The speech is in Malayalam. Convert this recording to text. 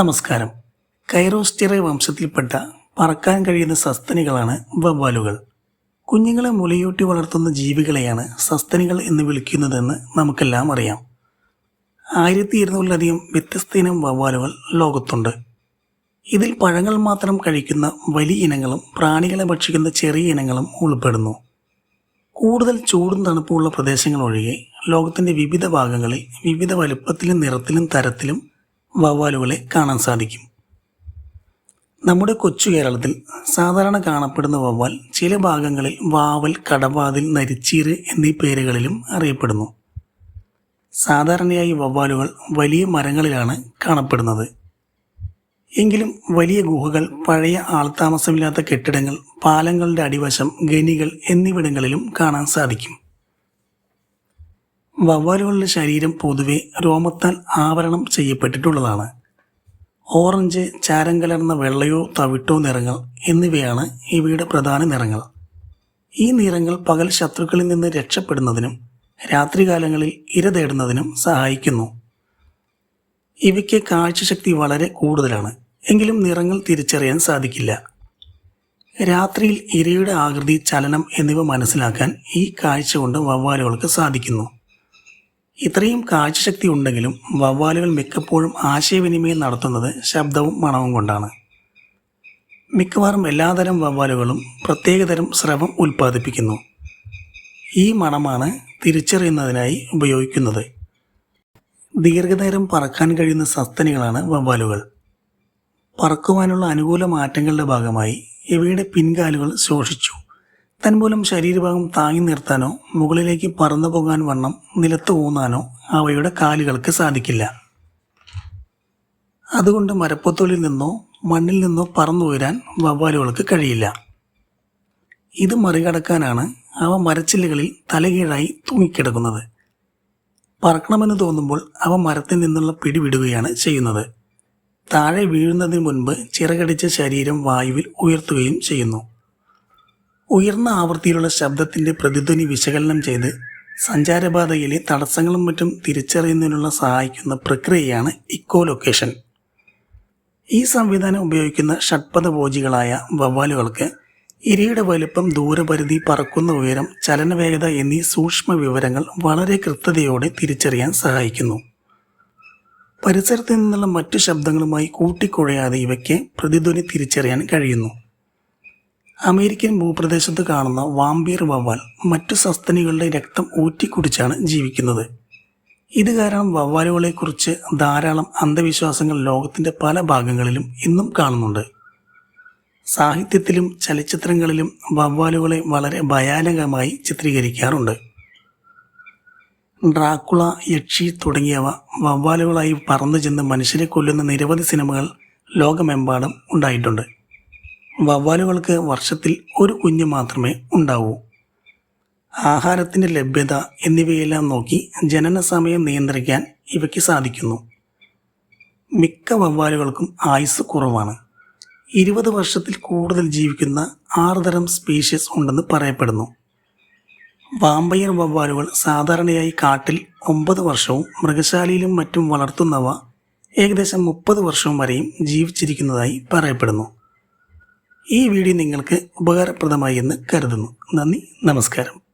നമസ്കാരം. കൈറോസ്റ്റിറ വംശത്തിൽപ്പെട്ട പറക്കാൻ കഴിയുന്ന സസ്തനികളാണ് വവ്വാലുകൾ. കുഞ്ഞുങ്ങളെ മുലയൂട്ടി വളർത്തുന്ന ജീവികളെയാണ് സസ്തനികൾ എന്ന് വിളിക്കുന്നതെന്ന് നമുക്കെല്ലാം അറിയാം. ആയിരത്തി ഇരുന്നൂറിലധികം വ്യത്യസ്ത ഇനം വവ്വാലുകൾ ലോകത്തുണ്ട്. ഇതിൽ പഴങ്ങൾ മാത്രം കഴിക്കുന്ന വലിയ ഇനങ്ങളും പ്രാണികളെ ഭക്ഷിക്കുന്ന ചെറിയ ഇനങ്ങളും ഉൾപ്പെടുന്നു. കൂടുതൽ ചൂടും തണുപ്പുമുള്ള പ്രദേശങ്ങൾ ഒഴികെ ലോകത്തിന്റെ വിവിധ ഭാഗങ്ങളിൽ വിവിധ വലുപ്പത്തിലും നിറത്തിലും തരത്തിലും വവ്വാലുകളെ കാണാൻ സാധിക്കും. നമ്മുടെ കൊച്ചു കേരളത്തിൽ സാധാരണ കാണപ്പെടുന്ന വവ്വാൽ ചില ഭാഗങ്ങളിൽ വാവൽ കടവാതിൽ നരിച്ചീറ് എന്നീ പേരുകളിലും അറിയപ്പെടുന്നു. സാധാരണയായി വവ്വാലുകൾ വലിയ മരങ്ങളിലാണ് കാണപ്പെടുന്നത്. എങ്കിലും വലിയ ഗുഹകൾ പഴയ ആൾത്താമസമില്ലാത്ത കെട്ടിടങ്ങൾ പാലങ്ങളുടെ അടിവശം ഖനികൾ എന്നിവിടങ്ങളിലും കാണാൻ സാധിക്കും. വവ്വാലുകളുടെ ശരീരം പൊതുവെ രോമത്താൽ ആവരണം ചെയ്യപ്പെട്ടിട്ടുള്ളതാണ്. ഓറഞ്ച് ചാരം കലർന്ന വെള്ളയോ തവിട്ടോ നിറങ്ങൾ എന്നിവയാണ് ഇവയുടെ പ്രധാന നിറങ്ങൾ. ഈ നിറങ്ങൾ പകൽ ശത്രുക്കളിൽ നിന്ന് രക്ഷപ്പെടുന്നതിനും രാത്രികാലങ്ങളിൽ ഇര തേടുന്നതിനും സഹായിക്കുന്നു. ഇവയ്ക്ക് കാഴ്ചശക്തി വളരെ കൂടുതലാണ് എങ്കിലും നിറങ്ങൾ തിരിച്ചറിയാൻ സാധിക്കില്ല. രാത്രിയിൽ ഇരയുടെ ആകൃതി ചലനം എന്നിവ മനസ്സിലാക്കാൻ ഈ കാഴ്ച കൊണ്ട് വവ്വാലുകൾക്ക് സാധിക്കുന്നു. ഇത്രയും കാഴ്ചശക്തി ഉണ്ടെങ്കിലും വവ്വാലുകൾ മിക്കപ്പോഴും ആശയവിനിമയം നടത്തുന്നത് ശബ്ദവും മണവും കൊണ്ടാണ്. മിക്കവാറും എല്ലാതരം വവ്വാലുകളും പ്രത്യേകതരം സ്രവം ഉൽപ്പാദിപ്പിക്കുന്നു. ഈ മണമാണ് തിരിച്ചറിയുന്നതിനായി ഉപയോഗിക്കുന്നത്. ദീർഘനേരം പറക്കാൻ കഴിയുന്ന സസ്തനികളാണ് വവ്വാലുകൾ. പറക്കുവാനുള്ള അനുകൂല മാറ്റങ്ങളുടെ ഭാഗമായി ഇവയുടെ പിൻകാലുകൾ ശോഷിച്ചു. തന്മൂലം ശരീരഭാഗം താങ്ങി നിർത്താനോ മുകളിലേക്ക് പറന്നു പോകാൻ വണ്ണം നിലത്ത് ഊന്നാനോ അവയുടെ കാലുകൾക്ക് സാധിക്കില്ല. അതുകൊണ്ട് മരപ്പൊത്തൊലിൽ നിന്നോ മണ്ണിൽ നിന്നോ പറന്നു ഉയരാൻ വവ്വാലുകൾക്ക് കഴിയില്ല. ഇത് മറികടക്കാനാണ് അവ മരച്ചില്ലുകളിൽ തലകീഴായി തൂങ്ങിക്കിടക്കുന്നത്. പറക്കണമെന്ന് തോന്നുമ്പോൾ അവ മരത്തിൽ നിന്നുള്ള പിടിവിടുകയാണ് ചെയ്യുന്നത്. താഴെ വീഴുന്നതിന് മുൻപ് ചിറകടിച്ച ശരീരം വായുവിൽ ഉയർത്തുകയും ചെയ്യുന്നു. ഉയർന്ന ആവൃത്തിയിലുള്ള ശബ്ദത്തിന്റെ പ്രതിധ്വനി വിശകലനം ചെയ്ത് സഞ്ചാരപാതയിലെ തടസ്സങ്ങളും മറ്റും തിരിച്ചറിയുന്നതിനുള്ള സഹായിക്കുന്ന പ്രക്രിയയാണ് ഇക്കോ ലൊക്കേഷൻ ഈ സംവിധാനം ഉപയോഗിക്കുന്ന ഷഡ്പഥഭോജികളായ വവ്വാലുകൾക്ക് ഇരയുടെ വലുപ്പം ദൂരപരിധി പറക്കുന്ന ഉയരം ചലനവേഗത എന്നീ സൂക്ഷ്മ വിവരങ്ങൾ വളരെ കൃത്യതയോടെ തിരിച്ചറിയാൻ സഹായിക്കുന്നു. പരിസരത്ത് നിന്നുള്ള മറ്റു ശബ്ദങ്ങളുമായി കൂട്ടിക്കുഴയാതെ ഇവയ്ക്ക് പ്രതിധ്വനി തിരിച്ചറിയാൻ കഴിയുന്നു. അമേരിക്കൻ ഭൂപ്രദേശത്ത് കാണുന്ന വാമ്പീർ വവ്വാൽ മറ്റു സസ്തനികളുടെ രക്തം ഊറ്റിക്കുടിച്ചാണ് ജീവിക്കുന്നത്. ഇത് കാരണം വവ്വാലുകളെക്കുറിച്ച് ധാരാളം അന്ധവിശ്വാസങ്ങൾ ലോകത്തിന്റെ പല ഭാഗങ്ങളിലും ഇന്നും കാണുന്നുണ്ട്. സാഹിത്യത്തിലും ചലച്ചിത്രങ്ങളിലും വവ്വാലുകളെ വളരെ ഭയാനകമായി ചിത്രീകരിക്കാറുണ്ട്. ഡ്രാക്കുള യക്ഷി തുടങ്ങിയവ വവ്വാലുകളായി പറന്നു ചെന്ന് മനുഷ്യരെ കൊല്ലുന്ന നിരവധി സിനിമകൾ ലോകമെമ്പാടും ഉണ്ടായിട്ടുണ്ട്. വവ്വാലുകൾക്ക് വർഷത്തിൽ ഒരു കുഞ്ഞ് മാത്രമേ ഉണ്ടാവൂ. ആഹാരത്തിന്റെ ലഭ്യത എന്നിവയെല്ലാം നോക്കി ജനന സമയം നിയന്ത്രിക്കാൻ ഇവയ്ക്ക് സാധിക്കുന്നു. മിക്ക വവ്വാലുകൾക്കും ആയുസ് കുറവാണ്. ഇരുപത് വർഷത്തിൽ കൂടുതൽ ജീവിക്കുന്ന ആറുതരം സ്പീഷീസ് ഉണ്ടെന്ന് പറയപ്പെടുന്നു. വാമ്പയർ വവ്വാലുകൾ സാധാരണയായി കാട്ടിൽ ഒമ്പത് വർഷവും മൃഗശാലയിലും മറ്റും വളർത്തുന്നവ ഏകദേശം മുപ്പത് വർഷവും വരെയും ജീവിച്ചിരിക്കുന്നതായി പറയപ്പെടുന്നു. ഈ വീഡിയോ നിങ്ങൾക്ക് ഉപകാരപ്രദമായി എന്ന് കരുതുന്നു. നന്ദി നമസ്കാരം.